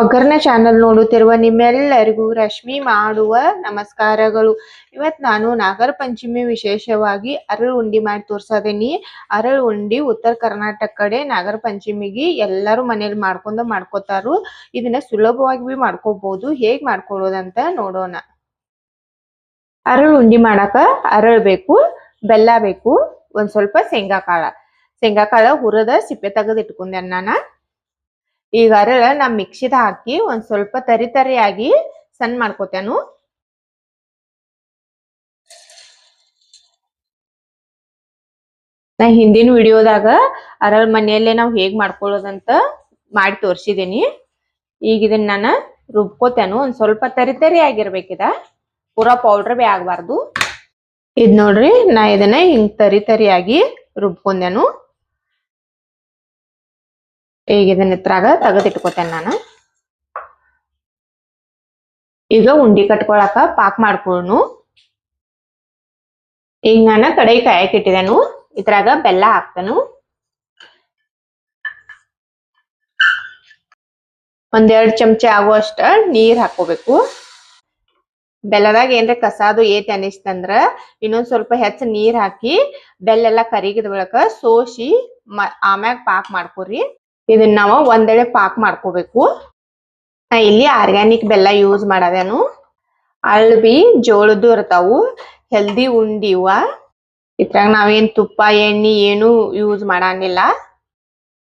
ಒಗ್ಗರಣೆ ಚಾನಲ್ ನೋಡುತ್ತಿರುವ ನಿಮ್ಮೆಲ್ಲರಿಗೂ ರಶ್ಮಿ ಮಾಡುವ ನಮಸ್ಕಾರಗಳು. ಇವತ್ತು ನಾನು ನಾಗರ ಪಂಚಮಿ ವಿಶೇಷವಾಗಿ ಅರಳು ಉಂಡಿ ಮಾಡಿ ತೋರ್ಸದೀನಿ. ಅರಳು ಉಂಡಿ ಉತ್ತರ ಕರ್ನಾಟಕ ಕಡೆ ನಾಗರ ಪಂಚಮಿಗೆ ಎಲ್ಲರೂ ಮನೇಲಿ ಮಾಡ್ಕೊಂಡು ಮಾಡ್ಕೋತಾರು. ಇದನ್ನ ಸುಲಭವಾಗಿ ಬಿ ಮಾಡ್ಕೋಬಹುದು ಹೇಗೆ ಮಾಡ್ಕೊಳ್ಳೋದಂತ ನೋಡೋಣ. ಅರಳು ಉಂಡಿ ಮಾಡಾಕ ಅರಳು ಬೇಕು, ಬೆಲ್ಲ ಬೇಕು, ಒಂದ್ ಸ್ವಲ್ಪ ಶೇಂಗಾ ಕಾಳ ಶೇಂಗಾ ಕಾಳ ಹುರದ ಸಿಪ್ಪೆ ತೆಗೆದು ಇಟ್ಕೊಂಡೆ ನಾನು ಈಗ ಅರಳ ನಾ ಮಿಕ್ಸಿದ ಹಾಕಿ ಒಂದ್ ಸ್ವಲ್ಪ ತರಿ ತರಿಯಾಗಿ ಸಣ್ಣ ಮಾಡ್ಕೋತೇನು. ನಾ ಹಿಂದಿನ ವಿಡಿಯೋದಾಗ ಅರಳ ಮನೆಯಲ್ಲೇ ನಾವು ಹೇಗ್ ಮಾಡ್ಕೊಳ್ಳೋದಂತ ಮಾಡಿ ತೋರ್ಸಿದೀನಿ. ಈಗ ಇದನ್ನ ನಾನು ರುಬ್ಕೋತೇನು. ಒಂದ್ ಸ್ವಲ್ಪ ತರಿ ತರಿ ಆಗಿರ್ಬೇಕಿದ ಪೂರಾ ಪೌಡರ್ ಬಿ ಆಗ್ಬಾರ್ದು. ಇದ್ ನೋಡ್ರಿ, ನಾ ಇದನ್ನ ಹಿಂಗ್ ತರಿ ತರಿಯಾಗಿ ರುಬ್ಕೊಂಡೆನು. ಈಗ ಇದನ್ನ ಇತ್ರಾಗ ತೆಗೆದಿಟ್ಕೋತೇನೆ ನಾನು. ಈಗ ಉಂಡಿ ಕಟ್ಕೊಳಕ ಪಾಕ್ ಮಾಡ್ಕೊಳ್ನು. ಈಗ ನಾನು ಕಡಾಯಿ ಕಾಯಕ್ ಇಟ್ಟಿದೆನು. ಇದ್ರಾಗ ಬೆಲ್ಲ ಹಾಕ್ತೇನು. ಒಂದೆರಡು ಚಮಚ ಆಗುವಷ್ಟ ನೀರ್ ಹಾಕೋಬೇಕು ಬೆಲ್ಲದಾಗ ಏನ್ರ ಕಸಾದು ಏತ್ ಅನಿಸ್ತಂದ್ರ ಇನ್ನೊಂದ್ ಸ್ವಲ್ಪ ಹೆಚ್ಚ ನೀರ್ ಹಾಕಿ ಬೆಲ್ಲ ಎಲ್ಲಾ ಕರಿಗಿದ ಬಳಕ ಸೋಸಿ ಆಮ್ಯಾಗ ಪಾಕ್ ಮಾಡ್ಕೊರಿ. ಇದನ್ನ ನಾವು ಒಂದೆಳೆ ಪಾಕ್ ಮಾಡ್ಕೋಬೇಕು. ಇಲ್ಲಿ ಆರ್ಗ್ಯಾನಿಕ್ ಬೆಲ್ಲ ಯೂಸ್ ಮಾಡದೇನು. ಅಳ್ಬಿ ಜೋಳದ್ದು ಇರ್ತಾವು. ಹೆಲ್ದಿ ಉಂಡಿವ ಇದ್ರಾಗ ನಾವೇನ್ ತುಪ್ಪ, ಎಣ್ಣಿ ಏನು ಯೂಸ್ ಮಾಡಂಗಿಲ್ಲ.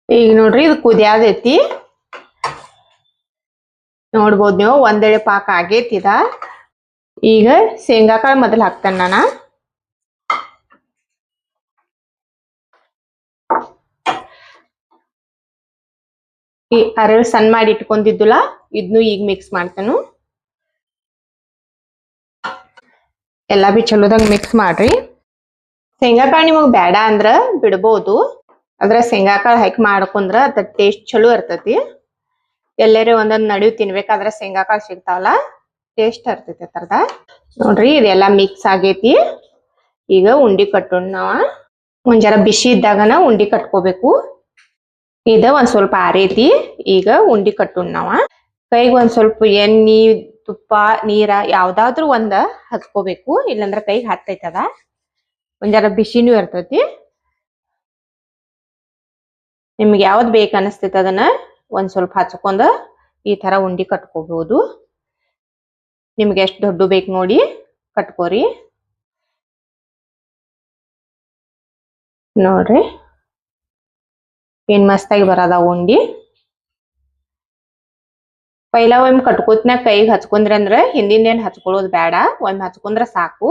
ಈಗ ನೋಡ್ರಿ ಇದು ಕುದಿಯಾದೈತಿ. ನೋಡ್ಬೋದು ನೀವು ಒಂದೆಳೆ ಪಾಕ್ ಆಗೇತಿದ. ಈಗ ಶೇಂಗಾಕಾಳು ಮೊದಲು ಹಾಕ್ತೇನೆ ನಾನು. ಈ ಅರಳ್ ಸಣ್ಣ ಮಾಡಿ ಇಟ್ಕೊಂಡಿದ್ದುಲ್ಲ ಇದನ್ನು ಈಗ ಮಿಕ್ಸ್ ಮಾಡ್ತೇನು. ಎಲ್ಲಾ ಬಿ ಚಲೋದಂಗೆ ಮಿಕ್ಸ್ ಮಾಡ್ರಿ. ಶೇಂಗಾಕಾಳು ನಿಮಗೆ ಬೇಡ ಅಂದ್ರ ಬಿಡ್ಬೋದು. ಅದ್ರ ಶೇಂಗಾಕಾಳು ಹಾಕಿ ಮಾಡ್ಕೊಂಡ್ರ ಅದ ಟೇಸ್ಟ್ ಚಲೋ ಇರ್ತೈತಿ. ಎಲ್ಲರೇ ಒಂದೊಂದ್ ನಡುವೆ ತಿನ್ಬೇಕಾದ್ರ ಶೇಂಗಾಕಾಳು ಸಿಗ್ತಾವಲ್ಲ ಟೇಸ್ಟ್ ಇರ್ತೈತಿ ಅದ್ರದ ನೋಡ್ರಿ ಇದೆಲ್ಲಾ ಮಿಕ್ಸ್ ಆಗೈತಿ. ಈಗ ಉಂಡಿ ಕಟ್ಟೋಣ ನಾವ. ಒಂದ್ ಜರ ಬಿಸಿ ಇದ್ದಾಗನ ಉಂಡಿ ಕಟ್ಕೋಬೇಕು. ಇದ ಒಂದ್ ಸ್ವಲ್ಪ ಆರೈತಿ ಈಗ ಉಂಡಿ ಕಟ್ಟೋಣ ನಾವ ಕೈಗೆ ಒಂದ್ ಸ್ವಲ್ಪ ಎಣ್ಣಿ, ತುಪ್ಪ, ನೀರ ಯಾವ್ದಾದ್ರು ಒಂದ ಹಚ್ಕೋಬೇಕು. ಇಲ್ಲಂದ್ರ ಕೈಗೆ ಹತ್ತೈತದ. ಒಂದ್ ಜರ ಬಿಸಿನೂ ಇರ್ತೈತಿ. ನಿಮ್ಗೆ ಯಾವ್ದು ಬೇಕು ಅನಸ್ತೈತಿ ಅದನ್ನ ಒಂದ್ ಸ್ವಲ್ಪ ಹಚ್ಕೊಂಡ ಈ ತರ ಉಂಡಿ ಕಟ್ಕೋಬಹುದು ನಿಮ್ಗೆ ಎಷ್ಟು ದೊಡ್ಡ ಬೇಕು ನೋಡಿ ಕಟ್ಕೋರಿ. ನೋಡ್ರಿ. ಏನ್ ಮಸ್ತಾಗಿ ಬರದ ಉಂಡಿ. ಪೈಲ ಒಮ್ಮೆ ಕಟ್ಕೋತ್ನಾಗ ಕೈಗೆ ಹಚ್ಕೊಂಡ್ರಿ ಅಂದ್ರ ಹಿಂದಿಂದ ಏನ್ ಹಚ್ಕೊಳ್ಳೋದು ಬೇಡ, ಒಮ್ಮೆ ಹಚ್ಕೊಂಡ್ರ ಸಾಕು.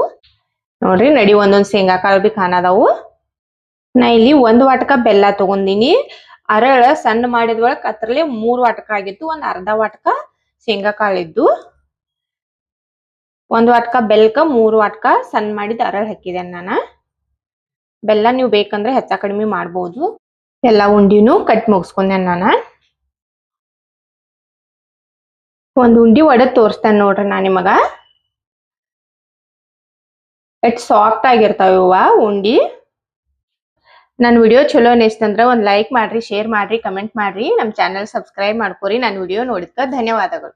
ನೋಡ್ರಿ ನಡಿ ಒಂದೊಂದ್ ಶೇಂಗಾ ಕಾಳು ಬಿ ಕಾಣದವು. ನಾ ಇಲ್ಲಿ ಒಂದ್ ವಾಟಕ ಬೆಲ್ಲ ತಗೊಂಡಿನಿ. ಅರಳ ಸಣ್ಣ ಮಾಡಿದ್ವಳಕ್ ಅದ್ರಲ್ಲೇ ಮೂರ್ ವಾಟಕ ಆಗಿತ್ತು, ಒಂದ್ ಅರ್ಧ ವಾಟಕ ಶೇಂಗಾ ಕಾಳಿದ್ದು ಒಂದ್ ವಾಟಕ ಬೆಲ್ಕ, ಮೂರ್ ವಾಟಕ ಸಣ್ಣ ಮಾಡಿದ ಅರಳ ಹಾಕಿದೆ ನಾನ. ಬೆಲ್ಲ ನೀವು ಬೇಕಂದ್ರೆ ಹೆಚ್ಚ ಕಡಿಮೆ ಮಾಡ್ಬೋದು. ಎಲ್ಲಾ ಉಂಡಿನೂ ಕಟ್ ಮುಗಿಸ್ಕೊಂಡೆ ನಾನು. ಒಂದು ಉಂಡಿ ಒಡದ್ ತೋರಿಸ್ತೇನೆ ನೋಡ್ರಿ ನಾ ನಿಮಗ. ಎಟ್ ಸಾಫ್ಟ್ ಆಗಿರ್ತಾವ ಇವ ಉಂಡಿ. ನನ್ನ ವಿಡಿಯೋ ಚಲೋ ಅನಿಸ್ತಂದ್ರ ಒಂದು ಲೈಕ್ ಮಾಡ್ರಿ ಶೇರ್ ಮಾಡ್ರಿ ಕಮೆಂಟ್ ಮಾಡ್ರಿ. ನಮ್ಮ ಚಾನಲ್ ಸಬ್ಸ್ಕ್ರೈಬ್ ಮಾಡ್ಕೊರಿ ನನ್ನ ವಿಡಿಯೋ ನೋಡಿದ್ಕ ಧನ್ಯವಾದಗಳು.